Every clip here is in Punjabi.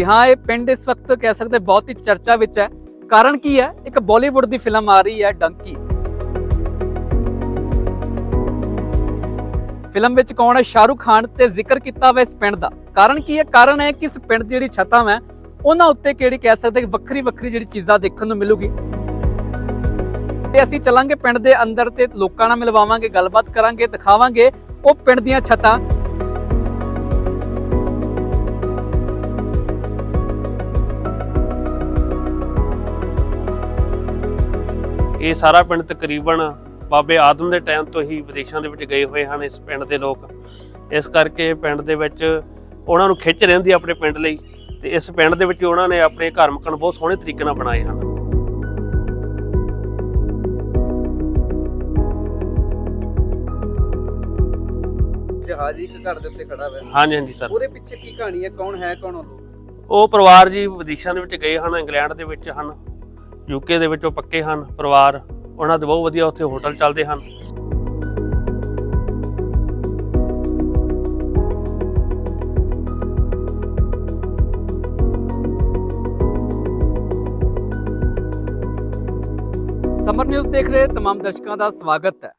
ਜੀ ਹਾਂ, ਇਹ ਪਿੰਡ ਇਸ ਵਕਤ ਕਹਿ ਸਕਦੇ ਬਹੁਤ ਹੀ ਚਰਚਾ ਵਿੱਚ ਹੈ। ਕਾਰਨ ਕੀ ਹੈ? ਇੱਕ ਬਾਲੀਵੁੱਡ ਦੀ ਫਿਲਮ ਆ ਰਹੀ ਹੈ ਡੰਕੀ ਫਿਲਮ ਵਿੱਚ ਕੌਣ ਹੈ? ਸ਼ਾਹਰੁਖ ਖਾਨ ਤੇ ਜ਼ਿਕਰ ਕੀਤਾ ਵਾ ਇਸ ਪਿੰਡ ਦਾ। ਕਾਰਨ ਕੀ ਹੈ? ਕਾਰਨ ਹੈ ਕਿ ਇਸ ਪਿੰਡ ਦੀ ਜਿਹੜੀ ਛੱਤਾਂ ਹੈ ਉਹਨਾਂ ਉੱਤੇ ਕਿਹੜੀ ਕਹਿ ਸਕਦੇ ਵੱਖਰੀ ਵੱਖਰੀ ਜਿਹੜੀ ਚੀਜ਼ਾਂ ਦੇਖਣ ਨੂੰ ਮਿਲੂਗੀ। ਤੇ ਅਸੀਂ ਚੱਲਾਂਗੇ ਪਿੰਡ ਦੇ ਅੰਦਰ ਤੇ ਲੋਕਾਂ ਨਾਲ ਮਿਲਵਾਵਾਂਗੇ, ਗੱਲਬਾਤ ਕਰਾਂਗੇ, ਦਿਖਾਵਾਂਗੇ ਉਹ ਪਿੰਡ ਦੀਆਂ ਛੱਤਾਂ। ਇਹ ਸਾਰਾ ਪਿੰਡ ਤਕਰੀਬਨ ਬਾਬੇ ਆਦਮ ਦੇ ਟਾਈਮ ਤੋਂ ਹੀ ਵਿਦੇਸ਼ਾਂ ਦੇ ਵਿੱਚ ਗਏ ਹੋਏ ਹਨ ਇਸ ਪਿੰਡ ਦੇ ਲੋਕ। ਇਸ ਕਰਕੇ ਪਿੰਡ ਦੇ ਵਿੱਚ ਉਹਨਾਂ ਨੂੰ ਖਿੱਚ ਰਹਿੰਦੀ ਆਪਣੇ ਪਿੰਡ ਲਈ ਤੇ ਇਸ ਪਿੰਡ ਦੇ ਵਿੱਚ ਉਹਨਾਂ ਨੇ ਆਪਣੇ ਘਰ ਮਕਾਨ ਬਹੁਤ ਸੋਹਣੇ ਤਰੀਕੇ ਨਾਲ ਬਣਾਏ ਹਨ। ਜਹਾਜ਼ ਇੱਕ ਘਰ ਦੇ ਉੱਤੇ ਖੜਾ ਹੋਇਆ। ਹਾਂਜੀ ਹਾਂਜੀ ਸਰ। ਉਹਦੇ ਪਿੱਛੇ ਕੀ ਕਹਾਣੀ ਹੈ? ਕੌਣ ਹੈ ਕੌਣ ਉਹ ਪਰਿਵਾਰ ਜੀ ਵਿਦੇਸ਼ਾਂ ਦੇ ਵਿੱਚ ਗਏ ਹਨ ਇੰਗਲੈਂਡ ਦੇ ਵਿੱਚ ਹਨ। ਯੂਕੇ ਦੇ ਵਿੱਚੋਂ ਪੱਕੇ ਹਨ, ਪਰਿਵਾਰ, ਉਹਨਾਂ ਦੇ ਬਹੁਤ ਵਧੀਆ ਉੱਥੇ ਹੋਟਲ ਚੱਲਦੇ ਹਨ। ਸਮਰ ਨਿਊਜ਼ ਦੇਖ ਰਹੇ ਤਮਾਮ ਦਰਸ਼ਕਾਂ ਦਾ ਸਵਾਗਤ ਹੈ।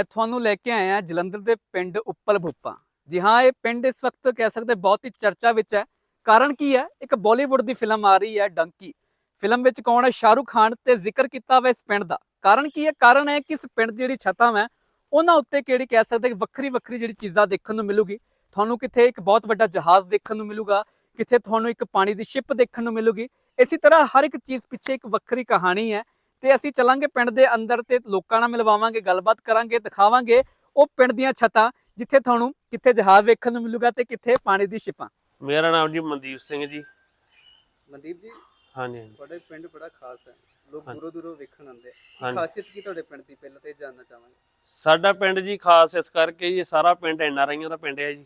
ਅੱਜ ਤੁਹਾਨੂੰ ਲੈ ਕੇ ਆਏ ਆ ਜਲੰਧਰ ਦੇ ਪਿੰਡ ਉੱਪਲ ਭੁੱਪਾ। ਜੀ ਹਾਂ, ਇਹ ਪਿੰਡ ਇਸ ਵਕਤ ਕਹਿ ਸਕਦੇ ਬਹੁਤ ਹੀ ਚਰਚਾ ਵਿੱਚ ਹੈ। ਕਾਰਨ ਕੀ ਹੈ? ਇੱਕ ਬਾਲੀਵੁੱਡ ਦੀ ਫਿਲਮ ਆ ਰਹੀ ਹੈ ਡੰਕੀ ਫਿਲਮ ਵਿੱਚ ਕੌਣ ਹੈ? ਸ਼ਾਹਰੁਖ ਖਾਨ ਤੇ ਜ਼ਿਕਰ ਕੀਤਾ ਵਾ ਇਸ ਪਿੰਡ ਦਾ। ਕਾਰਨ ਕੀ ਹੈ? ਕਾਰਨ ਹੈ ਕਿ ਇਸ ਪਿੰਡ ਦੀ ਜਿਹੜੀ ਛੱਤਾਂ ਹੈ ਉਹਨਾਂ ਉੱਤੇ ਕਿਹੜੀ ਕਹਿ ਸਕਦੇ ਕਿ ਵੱਖਰੀ ਵੱਖਰੀ ਜਿਹੜੀ ਚੀਜ਼ਾਂ ਦੇਖਣ ਨੂੰ ਮਿਲੂਗੀ। ਤੁਹਾਨੂੰ ਕਿੱਥੇ ਇੱਕ ਬਹੁਤ ਵੱਡਾ ਜਹਾਜ਼ ਦੇਖਣ ਨੂੰ ਮਿਲੂਗਾ ਕਿੱਥੇ ਤੁਹਾਨੂੰ ਇੱਕ ਪਾਣੀ ਦੀ ਸ਼ਿਪ ਦੇਖਣ ਨੂੰ ਮਿਲੂਗੀ। ਇਸੇ ਤਰ੍ਹਾਂ ਹਰ ਇੱਕ ਚੀਜ਼ ਪਿੱਛੇ ਇੱਕ ਵੱਖਰੀ ਕਹਾਣੀ ਹੈ ਤੇ ਅਸੀਂ ਚੱਲਾਂਗੇ ਪਿੰਡ ਦੇ ਅੰਦਰ ਤੇ ਲੋਕਾਂ ਨਾਲ ਮਿਲਵਾਵਾਂਗੇ ਗੱਲਬਾਤ ਕਰਾਂਗੇ ਦਿਖਾਵਾਂਗੇ ਉਹ ਪਿੰਡ ਦੀਆਂ ਛੱਤਾਂ ਜਿੱਥੇ ਤੁਹਾਨੂੰ ਕਿੱਥੇ ਜਹਾਜ਼ ਵੇਖਣ ਨੂੰ ਮਿਲੂਗਾ ਤੇ ਕਿੱਥੇ ਪਾਣੀ ਦੀ ਸ਼ਿਪਾਂ। ਮੇਰਾ ਨਾਮ ਜੀ ਮਨਦੀਪ ਸਿੰਘ ਜੀ। ਮਨਦੀਪ ਜੀ ਹਾਂਜੀ ਹਾਂਜੀ। ਤੁਹਾਡੇ ਪਿੰਡ ਬੜਾ ਖਾਸ ਹੈ। ਲੋਕ। ਦੂਰੋਂ ਦੂਰੋਂ ਵੇਖਣ ਆਉਂਦੇ ਹਾਂਜੀ। ਖਾਸੀਅਤ ਕੀ ਤੁਹਾਡੇ ਪਿੰਡ ਦੀ? ਪਹਿਲਾਂ ਤੇ ਜਾਣਨਾ ਚਾਹਾਂਗੇ। ਸਾਡਾ ਪਿੰਡ ਜੀ ਖਾਸ ਇਸ ਕਰਕੇ ਜੀ ਇਹ ਸਾਰਾ ਪਿੰਡ ਐਨਆਰਆਈਆਂ ਦਾ ਪਿੰਡ ਹੈ ਜੀ।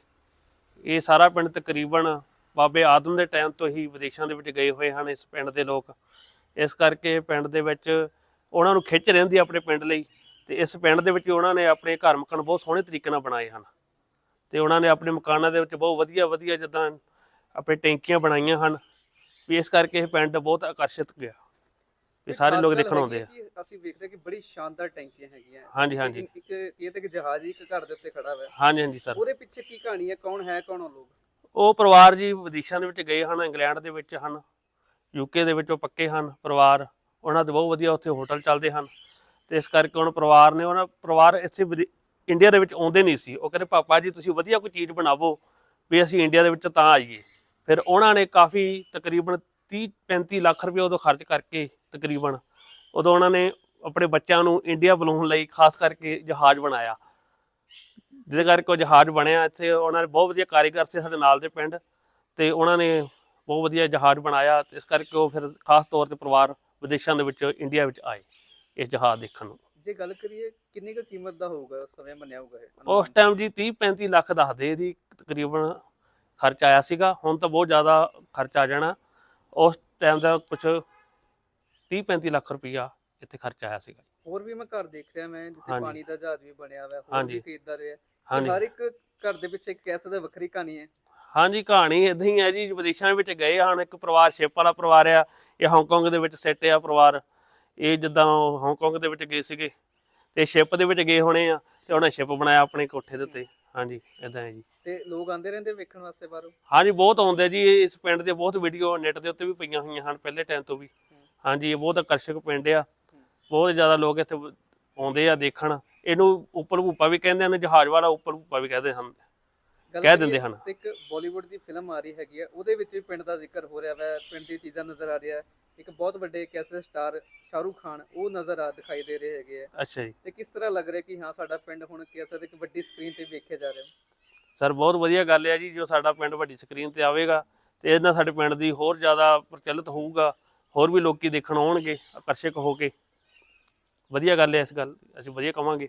ਇਹ ਸਾਰਾ ਪਿੰਡ ਤਕਰੀਬਨ ਬਾਬੇ ਆਦਮ ਦੇ ਟਾਈਮ ਤੋਂ ਹੀ ਵਿਦੇਸ਼ਾਂ ਦੇ ਵਿੱਚ ਗਏ ਹੋਏ ਹਨ ਇਸ ਪਿੰਡ ਦੇ ਲੋਕ। ਇਸ ਕਰਕੇ ਪਿੰਡ ਦੇ ਵਿੱਚ ਉਹਨਾਂ ਨੂੰ ਖਿੱਚ ਰਹਿੰਦੀ ਹੈ ਆਪਣੇ ਪਿੰਡ ਲਈ ਤੇ ਇਸ ਪਿੰਡ ਦੇ ਵਿੱਚ ਉਹਨਾਂ ਨੇ ਆਪਣੇ ਘਰ ਮਕਾਨ ਬਹੁਤ ਸੋਹਣੇ ਤਰੀਕੇ ਨਾਲ ਬਣਾਏ ਹਨ। ਤੇ ਉਹਨਾਂ ਨੇ ਆਪਣੇ ਮਕਾਨਾਂ ਦੇ ਵਿੱਚ ਬਹੁਤ ਵਧੀਆ ਵਧੀਆ ਜਿੱਦਾਂ ਆਪਣੇ ਟੈਂਕੀਆਂ ਬਣਾਈਆਂ ਹਨ। ਵੀ ਇਸ ਕਰਕੇ ਇਹ ਪਿੰਡ ਬਹੁਤ ਆਕਰਸ਼ਿਤ ਗਿਆ। ਵੀ ਸਾਰੇ ਲੋਕ ਦੇਖਣ ਆਉਂਦੇ ਆ। ਅਸੀਂ ਵੇਖਦੇ ਕਿ ਬੜੀ ਸ਼ਾਨਦਾਰ ਟੈਂਕੀਆਂ ਹੈਗੀਆਂ। ਹਾਂਜੀ ਹਾਂਜੀ। ਇੱਕ ਇਹ ਤੇ ਇੱਕ ਜਹਾਜ਼ ਹੀ ਇੱਕ ਘਰ ਦੇ ਉੱਤੇ ਖੜਾ ਹੋਇਆ ਹਾਂਜੀ ਹਾਂਜੀ ਸਰ। ਉਹਦੇ ਪਿੱਛੇ ਕੀ ਕਹਾਣੀ ਹੈ? ਕੌਣ ਹੈ ਕੌਣ ਉਹ ਲੋਕ? ਉਹ ਪਰਿਵਾਰ ਜੀ ਵਿਦੇਸ਼ਾਂ ਦੇ ਵਿੱਚ ਗਏ ਹਨ ਇੰਗਲੈਂਡ ਦੇ ਵਿੱਚ ਹਨ ਯੂਕੇ ਦੇ ਵਿੱਚ ਉਹ ਪੱਕੇ ਹਨ ਪਰਿਵਾਰ। ਉਹਨਾਂ ਦੇ ਬਹੁਤ ਵਧੀਆ ਉੱਥੇ ਹੋਟਲ ਚੱਲਦੇ ਹਨ। ਤੇ ਇਸ ਕਰਕੇ ਹੁਣ ਪਰਿਵਾਰ ਨੇ ਉਹਨਾਂ ਪਰਿਵਾਰ ਇੱਥੇ ਇੰਡੀਆ ਦੇ ਵਿੱਚ ਆਉਂਦੇ ਨਹੀਂ ਸੀ। ਉਹ ਕਹਿੰਦੇ ਪਾਪਾ ਜੀ ਤੁਸੀਂ ਵਧੀਆ ਕੋਈ ਚੀਜ਼ ਬਣਾਵੋ ਵੀ ਅਸੀਂ ਇੰਡੀਆ ਦੇ ਵਿੱਚ ਤਾਂ ਆਈਏ। ਫਿਰ ਉਹਨਾਂ ਨੇ ਕਾਫੀ ਤਕਰੀਬਨ 30 35 ਲੱਖ ਰੁਪਏ ਉਦੋਂ ਖਰਚ ਕਰਕੇ ਤਕਰੀਬਨ ਉਦੋਂ ਉਹਨਾਂ ਨੇ ਆਪਣੇ ਬੱਚਿਆਂ ਨੂੰ ਇੰਡੀਆ ਬੁਲਾਉਣ ਲਈ ਖਾਸ ਕਰਕੇ ਜਹਾਜ਼ ਬਣਾਇਆ। ਜਿਹਦੇ ਕਰਕੇ ਉਹ ਜਹਾਜ਼ ਬਣਿਆ। ਇੱਥੇ ਉਹਨਾਂ ਨੇ ਬਹੁਤ ਵਧੀਆ ਕਾਰੀਗਰ ਸੀ ਸਾਡੇ ਨਾਲ ਦੇ ਪਿੰਡ ਤੇ ਉਹਨਾਂ ਨੇ ਬਹੁਤ ਵਧੀਆ ਜਹਾਜ਼ ਬਣਾਇਆ। ਇਸ ਕਰਕੇ ਉਹ ਫਿਰ ਖਾਸ ਤੌਰ ਤੇ ਪਰਿਵਾਰ ਵਿਦੇਸ਼ਾਂ ਦੇ ਵਿੱਚ ਇੰਡੀਆ ਵਿੱਚ ਆਏ ਇਸ ਜਹਾਜ਼ ਦੇਖਣ ਨੂੰ। ਜੇ ਗੱਲ ਕਰੀਏ ਕਿੰਨੀ ਕੁ ਕੀਮਤ ਦਾ ਹੋਊਗਾ? ਉਸ ਸਮੇਂ ਮੰਨਿਆ ਹੋਊਗਾ ਇਹ? ਉਸ ਟਾਈਮ ਜੀ 30 35 ਲੱਖ ਦੱਸਦੇ ਇਹਦੀ ਤਕਰੀਬਨ ਖਰਚ ਆਇਆ ਸੀਗਾ ਹੁਣ ਤਾਂ ਬਹੁਤ ਜ਼ਿਆਦਾ ਖਰਚ ਆ ਜਾਣਾ। ਉਸ ਟਾਈਮ ਦਾ ਕੁਝ 30 35 ਲੱਖ ਰੁਪਈਆ ਇੱਥੇ ਖਰਚ ਆਇਆ ਸੀਗਾ। ਹੋਰ ਵੀ ਮੈਂ ਘਰ ਦੇਖ ਰਿਹਾ ਮੈਂ ਜਿੱਥੇ ਹਾਂਜੀ। ਪਾਣੀ ਦਾ ਜਹਾਜ਼ ਵੀ ਬਣਿਆ ਹੋਇਆ ਹੋਰ ਹਾਂਜੀ। ਵੀ ਕਈ ਇਦਾਂ ਦੇ ਹੈ ਹਾਂਜੀ। ਹਰ ਇੱਕ ਘਰ ਦੇ ਪਿੱਛੇ ਇੱਕ ਕਹਿ ਸਕਦੇ ਵੱਖਰੀ ਕਹਾਣੀ ਹੈ। ਹਾਂਜੀ ਕਹਾਣੀ ਇਦਾਂ ਹੀ ਹੈ ਜੀ ਵਿਦੇਸ਼ਾਂ ਵਿੱਚ ਗਏ ਹਨ ਇੱਕ ਪਰਿਵਾਰ ਸ਼ਿਪ ਵਾਲਾ ਪਰਿਵਾਰ ਆ ਇਹ ਹਾਂਗਕਾਂਗ ਦੇ ਵਿੱਚ ਸੈੱਟ ਆ ਪਰਿਵਾਰ। ਇਹ ਜਿੱਦਾਂ ਉਹ ਹਾਂਗਕਾਂਗ ਦੇ ਵਿੱਚ ਗਏ ਸੀਗੇ ਤੇ ਸ਼ਿਪ ਦੇ ਵਿੱਚ ਗਏ ਹੋਣੇ ਆ ਤੇ ਉਹਨਾਂ ਸ਼ਿਪ ਬਣਾਇਆ ਆਪਣੇ ਕੋਠੇ ਦੇ ਉੱਤੇ। ਹਾਂਜੀ ਇਦਾਂ ਹੈ ਜੀ। ਤੇ ਲੋਕ ਆਉਂਦੇ ਰਹਿੰਦੇ ਵੇਖਣ ਵਾਸਤੇ ਬਾਹਰੋਂ? ਹਾਂਜੀ ਬਹੁਤ ਆਉਂਦੇ ਜੀ ਇਸ ਪਿੰਡ ਦੇ ਬਹੁਤ ਵੀਡੀਓ ਨੈਟ ਦੇ ਉੱਤੇ ਵੀ ਪਈਆਂ ਹੋਈਆਂ ਹਨ ਪਹਿਲੇ ਟਾਈਮ ਤੋਂ ਵੀ। ਹਾਂਜੀ ਇਹ ਬਹੁਤ ਆਕਰਸ਼ਕ ਪਿੰਡ ਆ। ਬਹੁਤ ਜ਼ਿਆਦਾ ਲੋਕ ਇੱਥੇ ਆਉਂਦੇ ਆ ਦੇਖਣ। ਇਹਨੂੰ ਉੱਪਰ ਭੂਪਾ ਵੀ ਕਹਿੰਦੇ ਹਨ ਜਹਾਜ਼ ਵਾਲਾ ਉੱਪਰ ਭੂਪਾ ਵੀ ਕਹਿੰਦੇ ਹਨ। ਕਹਿ ਦਿੰਦੇ ਹਨ। ਇੱਕ ਬਾਲੀਵੁੱਡ ਦੀ ਫਿਲਮ ਆ ਰਹੀ ਹੈਗੀ ਹੈ ਉਹਦੇ ਵਿੱਚ ਵੀ ਪਿੰਡ ਦਾ ਜ਼ਿਕਰ ਹੋ ਰਿਹਾ ਹੈ ਪਿੰਡ ਦੀ ਚੀਜ਼ਾਂ ਨਜ਼ਰ ਆ ਰਹੀਆਂ ਇੱਕ ਬਹੁਤ ਵੱਡੇ ਕੈਸੇ ਸਟਾਰ ਸ਼ਾਹਰੂਖ ਖਾਨ ਉਹ ਨਜ਼ਰ ਆ ਦਿਖਾਈ ਦੇ ਰਹੇ ਹੈਗੇ ਆ ਅੱਛਾ ਜੀ। ਤੇ ਕਿਸ ਤਰ੍ਹਾਂ ਲੱਗ ਰਿਹਾ ਕਿ ਹਾਂ ਸਾਡਾ ਪਿੰਡ ਹੁਣ ਸਕਦੇ ਇੱਕ ਵੱਡੀ ਸਕਰੀਨ ਤੇ ਵੇਖਿਆ ਜਾ ਰਿਹਾ ਸਰ ਬਹੁਤ ਵਧੀਆ ਗੱਲ ਹੈ ਜੀ ਜੋ ਸਾਡਾ ਪਿੰਡ ਵੱਡੀ ਸਕਰੀਨ ਤੇ ਆਵੇਗਾ ਤੇ ਇਹਦੇ ਨਾਲ ਸਾਡੇ ਪਿੰਡ ਦੀ ਹੋਰ ਜ਼ਿਆਦਾ ਪ੍ਰਚਲਿਤ ਹੋਊਗਾ ਹੋਰ ਵੀ ਲੋਕੀ ਦੇਖਣ ਆਉਣਗੇ ਆਕਰਸ਼ਕ ਹੋ ਕੇ। ਵਧੀਆ ਗੱਲ ਹੈ ਇਸ ਗੱਲ ਅਸੀਂ ਵਧੀਆ ਕਵਾਂਗੇ।